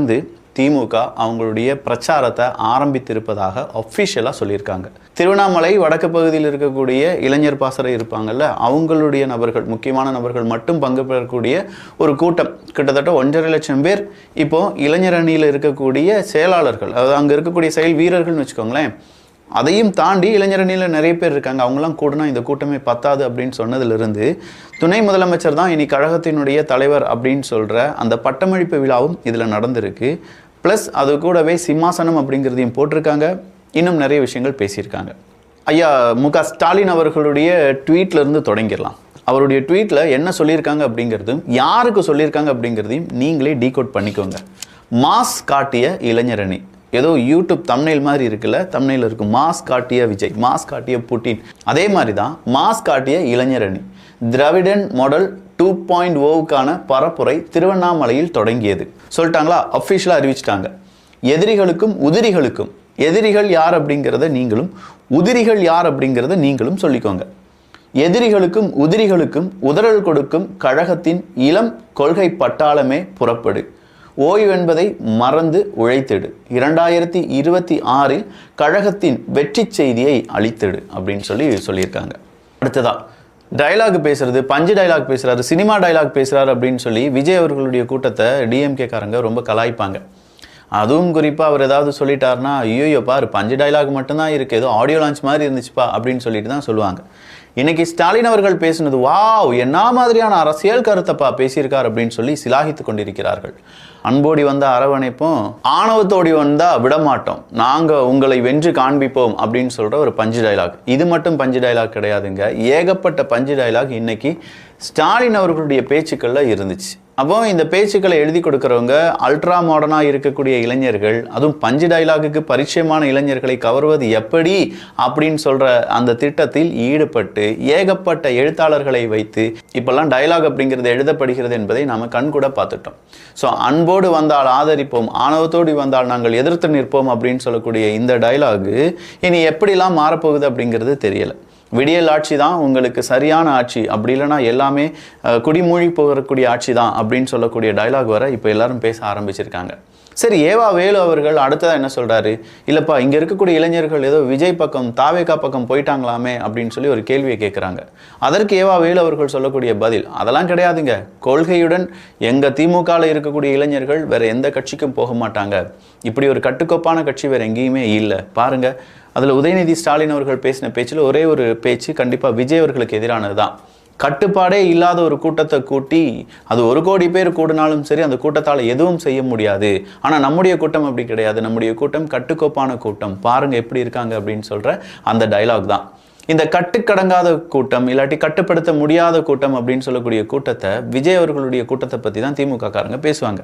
இருந்து திமுக அவங்களுடைய பிரச்சாரத்தை ஆரம்பித்திருப்பதாக அஃபிஷியலாக சொல்லியிருக்காங்க. திருவண்ணாமலை வடக்கு பகுதியில் இருக்கக்கூடிய இளைஞர் பாசறை இருப்பாங்கல்ல அவங்களுடைய நபர்கள் முக்கியமான நபர்கள் மட்டும் பங்கு பெறக்கூடிய ஒரு கூட்டம். கிட்டத்தட்ட ஒன்றரை லட்சம் பேர் இப்போது இளைஞர் அணியில் இருக்கக்கூடிய செயலாளர்கள் அதாவது அங்கே இருக்கக்கூடிய செயல் வீரர்கள்னு வச்சுக்கோங்களேன் அதையும் தாண்டி இளைஞரணியில் நிறைய பேர் இருக்காங்க. அவங்களாம் கூடனா இந்த கூட்டமே பத்தாது அப்படின்னு சொன்னதிலிருந்து துணை முதலமைச்சர் தான் இனி கழகத்தினுடைய தலைவர் அப்படின்னு சொல்கிற அந்த பட்டமளிப்பு விழாவும் இதில் நடந்திருக்கு. ப்ளஸ் அது கூடவே சிம்மாசனம் அப்படிங்கிறதையும் போட்டிருக்காங்க. இன்னும் நிறைய விஷயங்கள் பேசியிருக்காங்க. ஐயா மு க ஸ்டாலின் அவர்களுடைய ட்வீட்லேருந்து தொடங்கிடலாம். அவருடைய ட்வீட்டில் என்ன சொல்லியிருக்காங்க அப்படிங்கிறதும் யாருக்கு சொல்லியிருக்காங்க அப்படிங்கிறதையும் நீங்களே டீகோட் பண்ணிக்கோங்க. மாஸ் காட்டிய இளைஞரணி ஏதோ யூடியூப் தம்னைல் மாதிரி இருக்குல்ல தம்னையில் இருக்கும் மாஸ் காட்டிய விஜய் மாஸ் காட்டிய புட்டின். அதே மாதிரி தான் மாஸ் காட்டிய இளைஞரணி. திராவிடன் மாடல் டூ பாயிண்ட் ஓவுக்கான பரப்புரை திருவண்ணாமலையில் தொடங்கியது. சொல்லிட்டாங்களா? அஃபிஷியலாக அறிவிச்சிட்டாங்க. எதிரிகளுக்கும் உதிரிகளுக்கும். எதிரிகள் யார் அப்படிங்கிறத நீங்களும் உதிரிகள் யார் அப்படிங்கிறத நீங்களும் சொல்லிக்கோங்க. எதிரிகளுக்கும் உதிரிகளுக்கும் உதறல் கொடுக்கும் கழகத்தின் இளம் கொள்கை பட்டாளமே புறப்படு. ஓய்வென்பதை மறந்து உழைத்திடு. இரண்டாயிரத்தி இருபத்தி ஆறில் கழகத்தின் வெற்றி செய்தியை அளித்திடு அப்படின்னு சொல்லி சொல்லியிருக்காங்க. அடுத்ததா டயலாக் பேசுறது பஞ்சு டைலாக் பேசுறாரு சினிமா டயலாக் பேசுறாரு அப்படின்னு சொல்லி விஜய் அவர்களுடைய கூட்டத்தை டிஎம்கே காரங்க ரொம்ப கலாய்ப்பாங்க. அதுவும் குறிப்பாக அவர் ஏதாவது சொல்லிட்டாருன்னா ஐயோ பாரு பஞ்சு டயலாக் மட்டும்தான் இருக்குது ஏதோ ஆடியோ லான்ச் மாதிரி இருந்துச்சுப்பா அப்படின்னு சொல்லிட்டு தான் சொல்லுவாங்க. இன்னைக்கு ஸ்டாலின் அவர்கள் பேசினது வாவ் என்ன மாதிரியான அரசியல் கருத்தைப்பா பேசியிருக்கார்? அப்படின்னு சொல்லி சிலாகித்து கொண்டிருக்கிறார்கள். அன்போடி வந்த அரவணைப்பும் ஆணவத்தோடி வந்தா விடமாட்டோம். நாங்க உங்களை வென்று காண்பிப்போம். அப்படின்னு சொல்ற ஒரு பஞ்சு டயலாக் இது மட்டும் பஞ்சு டயலாக் கிடையாதுங்க. ஏகப்பட்ட பஞ்சு டயலாக் இன்னைக்கு ஸ்டாலின் அவர்களுடைய பேச்சுக்கள்ல இருந்துச்சு. அப்போ இந்த பேச்சுக்களை எழுதி கொடுக்குறவங்க அல்ட்ரா மாடர்னாக இருக்கக்கூடிய இளைஞர்கள் அதுவும் பஞ்சு டைலாகுக்கு பரிச்சயமான இளைஞர்களை கவர்வது எப்படி அப்படின்னு சொல்கிற அந்த திட்டத்தில் ஈடுபட்டு ஏகப்பட்ட எழுத்தாளர்களை வைத்து இப்போல்லாம் டயலாக் அப்படிங்கிறது எழுதப்படுகிறது என்பதை நாம் கண்கூட பார்த்துட்டோம். ஸோ அன்போடு வந்தால் ஆதரிப்போம் ஆணவத்தோடு வந்தால் நாங்கள் எதிர்த்து நிற்போம் அப்படின்னு சொல்லக்கூடிய இந்த டைலாகு இனி எப்படிலாம் மாறப்போகுது அப்படிங்கிறது தெரியலை. விடியல் ஆட்சி தான் உங்களுக்கு சரியான ஆட்சி. அப்படி இல்லைன்னா எல்லாமே குடிமூழி குடிமூழ்கி போகக்கூடிய ஆட்சி தான் அப்படின்னு சொல்லக்கூடிய டயலாக் வர இப்போ எல்லாரும் பேச ஆரம்பிச்சிருக்காங்க. சரி ஏவா வேலு அவர்கள் அடுத்ததாக என்ன சொல்கிறாரு இல்லைப்பா இங்கே இருக்கக்கூடிய இளைஞர்கள் ஏதோ விஜய் பக்கம் தாவேகா பக்கம் போயிட்டாங்களாமே அப்படின்னு சொல்லி ஒரு கேள்வியை கேட்குறாங்க அதற்கு ஏவா வேலு அவர்கள் சொல்லக்கூடிய பதில் அதெல்லாம் கிடையாதுங்க. கொள்கையுடன் எங்கள் திமுகவில் இருக்கக்கூடிய இளைஞர்கள் வேற எந்த கட்சிக்கும் போக மாட்டாங்க. இப்படி ஒரு கட்டுக்கோப்பான கட்சி வேறு எங்கேயுமே இல்லை. பாருங்கள் அதில் உதயநிதி ஸ்டாலின் அவர்கள் பேசின பேச்சில் ஒரே ஒரு பேச்சு கண்டிப்பாக விஜய் அவர்களுக்கு எதிரானது தான் கட்டுப்பாடே இல்லாத ஒரு கூட்டத்தை கூட்டி அது ஒரு கோடி பேர் கூடினாலும் சரி அந்த கூட்டத்தால் எதுவும் செய்ய முடியாது. ஆனால் நம்முடைய கூட்டம் அப்படி கிடையாது. நம்முடைய கூட்டம் கட்டுக்கோப்பான கூட்டம். பாருங்கள் எப்படி இருக்காங்க அப்படின்னு சொல்கிற அந்த டைலாக் தான். இந்த கட்டுக்கடங்காத கூட்டம் இல்லாட்டி கட்டுப்படுத்த முடியாத கூட்டம் அப்படின்னு சொல்லக்கூடிய கூட்டத்தை விஜய் அவர்களுடைய கூட்டத்தை பற்றி தான் திமுக காரங்க பேசுவாங்க.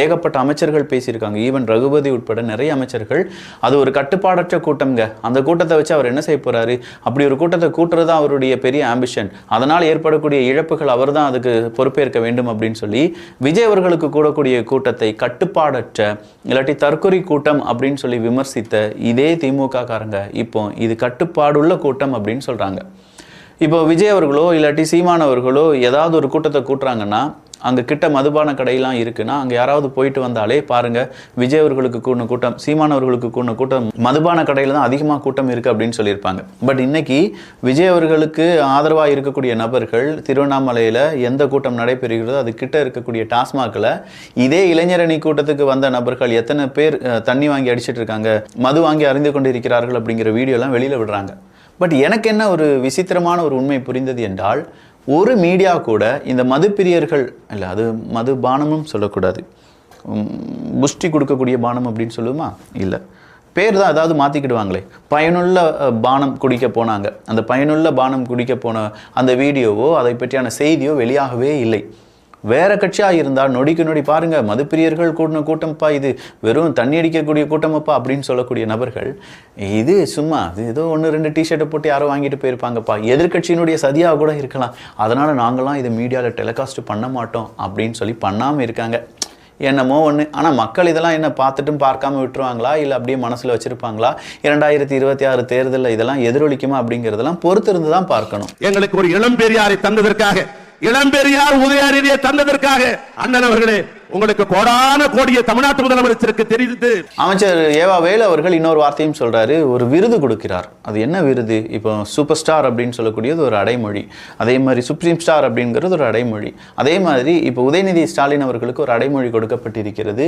ஏகப்பட்ட அமைச்சர்கள் பேசியிருக்காங்க. ஈவன் ரகுபதி உட்பட நிறைய அமைச்சர்கள். அது ஒரு கட்டுப்பாடற்ற கூட்டம்ங்க. அந்த கூட்டத்தை வச்சு அவர் என்ன செய்ய போறாரு? அப்படி ஒரு கூட்டத்தை கூட்டுறது தான் அவருடைய பெரிய ஆம்பிஷன் அதனால் ஏற்படக்கூடிய இழப்புகள் அவர் தான் அதுக்கு பொறுப்பேற்க வேண்டும் அப்படின்னு சொல்லி விஜய் அவர்களுக்கு கூடக்கூடிய கூட்டத்தை கட்டுப்பாடற்ற இல்லாட்டி தற்கொலை கூட்டம் அப்படின்னு சொல்லி விமர்சித்த இதே திமுக காரங்க. இப்போ இது கட்டுப்பாடுள்ள கூட்டம் அப்படின்னு சொல்றாங்க. இப்போ விஜய் அவர்களோ இல்லாட்டி சீமான் அவர்களோ ஏதாவது ஒரு கூட்டத்தை கூட்டுறாங்கன்னா அங்கே கிட்ட மதுபான கடையெல்லாம் இருக்குன்னா அங்கே யாராவது போயிட்டு வந்தாலே பாருங்க விஜய் அவர்களுக்கு கூடின கூட்டம் சீமான் அவர்களுக்கு கூடின கூட்டம் மதுபான கடையில் தான் அதிகமாக கூட்டம் இருக்குது அப்படின்னு சொல்லியிருப்பாங்க. பட் இன்னைக்கு விஜய் அவர்களுக்கு ஆதரவாக இருக்கக்கூடிய நபர்கள் திருவண்ணாமலையில் எந்த கூட்டம் நடைபெறுகிறதோ அது கிட்ட இருக்கக்கூடிய டாஸ்மாகில் இதே இளைஞரணி கூட்டத்துக்கு வந்த நபர்கள் எத்தனை பேர் தண்ணி வாங்கி அடிச்சிட்டு இருக்காங்க மது வாங்கி அறிந்து கொண்டு இருக்கிறார்கள் அப்படிங்கிற வீடியோலாம் வெளியில் விடுறாங்க. பட் எனக்கு என்ன ஒரு விசித்திரமான ஒரு உண்மை புரிந்தது என்றால் ஒரு மீடியா கூட இந்த மதுப்பிரியர்கள் இல்லை அது மது பானமும் சொல்லக்கூடாது. புஷ்டி கொடுக்கக்கூடிய பானம் அப்படின்னு சொல்லுமா? இல்லை. பேர் தான் ஏதாவது மாற்றிக்கிடுவாங்களே பயனுள்ள பானம் குடிக்க போனாங்க. அந்த பயனுள்ள பானம் குடிக்க போன அந்த வீடியோவோ அதை பற்றியான செய்தியோ வெளியாகவே இல்லை. வேற கட்சியாக இருந்தால் நொடிக்கு நொடி பாருங்க மதுப்பிரியர்கள் கூடின கூட்டம்ப்பா இது. வெறும் தண்ணி அடிக்கக்கூடிய கூட்டமப்பா அப்படின்னு சொல்லக்கூடிய நபர்கள் இது சும்மா இது ஏதோ ஒன்று ரெண்டு டிஷர்ட்டை போட்டு யாரோ வாங்கிட்டு போயிருப்பாங்கப்பா. எதிர்க்கட்சியினுடைய சதியாக கூட இருக்கலாம். அதனால் நாங்களாம் இதை மீடியாவில் டெலிகாஸ்ட் பண்ண மாட்டோம் அப்படின்னு சொல்லி பண்ணாமல் இருக்காங்க. என்னமோ ஒன்று ஆனால் மக்கள் இதெல்லாம் என்ன பார்த்துட்டும் பார்க்காம விட்டுருவாங்களா? இல்லை அப்படியே மனசில் வச்சுருப்பாங்களா? இரண்டாயிரத்தி இருபத்தி ஆறு தேர்தலில் இதெல்லாம் எதிரொலிக்குமா அப்படிங்கிறதெல்லாம் பொறுத்திருந்து தான் பார்க்கணும். எங்களுக்கு ஒரு இளம் பெரியாரை தந்ததற்காக இளம்பெரியார் உதயாரியை தந்ததற்காக அண்ணன் அவர்களே உங்களுக்கு கோடான கோடிய தமிழ்நாட்டு முதலமைச்சருக்கு தெரிவித்து அமைச்சர் ஏவா வேலு அவர்கள் இன்னொரு வார்த்தையும் சொல்றாரு. ஒரு விருது கொடுக்கிறார். அது என்ன விருது? இப்போ சூப்பர் ஸ்டார் அப்படின்னு சொல்லக்கூடியது ஒரு அடைமொழி. அதே மாதிரி சுப்ரீம் ஸ்டார் அப்படிங்கிறது ஒரு அடைமொழி. அதே மாதிரி இப்போ உதயநிதி ஸ்டாலின் அவர்களுக்கு ஒரு அடைமொழி கொடுக்கப்பட்டிருக்கிறது.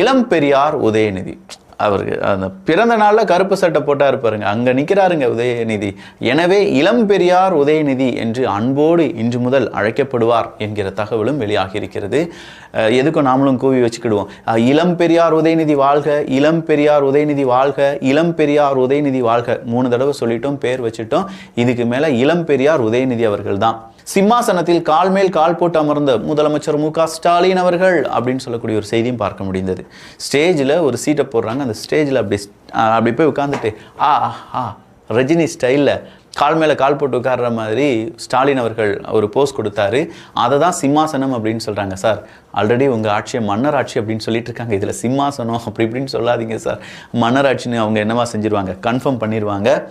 இளம் பெரியார் உதயநிதி. அவருக்கு அந்த பிறந்த நாளில் கருப்பு சட்டை போட்டார் பாருங்க. அங்கே நிற்கிறாருங்க உதயநிதி. எனவே இளம் பெரியார் உதயநிதி என்று அன்போடு இன்று முதல் அழைக்கப்படுவார் என்கிற தகவலும் வெளியாகி இருக்கிறது எதுக்கும் நாமளும் கூவி வச்சுக்கிடுவோம். இளம் பெரியார் உதயநிதி வாழ்க இளம் பெரியார் உதயநிதி வாழ்க இளம் பெரியார் உதயநிதி வாழ்க. மூணு தடவை சொல்லிட்டோம் பேர் வச்சுட்டோம். இதுக்கு மேலே இளம் பெரியார் உதயநிதி அவர்கள் தான் சிம்மாசனத்தில் கால் மேல் கால் போட்டு அமர்ந்த முதலமைச்சர் மு க ஸ்டாலின் அவர்கள் அப்படின்னு சொல்லக்கூடிய ஒரு செய்தியும் பார்க்க முடிந்தது. ஸ்டேஜில் ஒரு சீட்டை போடுறாங்க. அந்த ஸ்டேஜில் அப்படி அப்படி போய் உட்காந்துட்டு ஆ ஆ ரஜினி ஸ்டைலில் கால் மேலே கால் போட்டு உட்கார்ற மாதிரி ஸ்டாலின் அவர்கள் ஒரு போஸ் கொடுத்தாரு. அதை தான் சிம்மாசனம் அப்படின்னு சொல்கிறாங்க சார். ஆல்ரெடி உங்கள் ஆட்சியை மன்னர் ஆட்சி அப்படின்னு சொல்லிட்டு இருக்காங்க. இதில் சிம்மாசனம் அப்படி இப்படின்னு சொல்லாதீங்க சார். மன்னர் ஆட்சின்னு அவங்க என்னவா செஞ்சிருவாங்க? கன்ஃபார்ம் பண்ணிடுவாங்க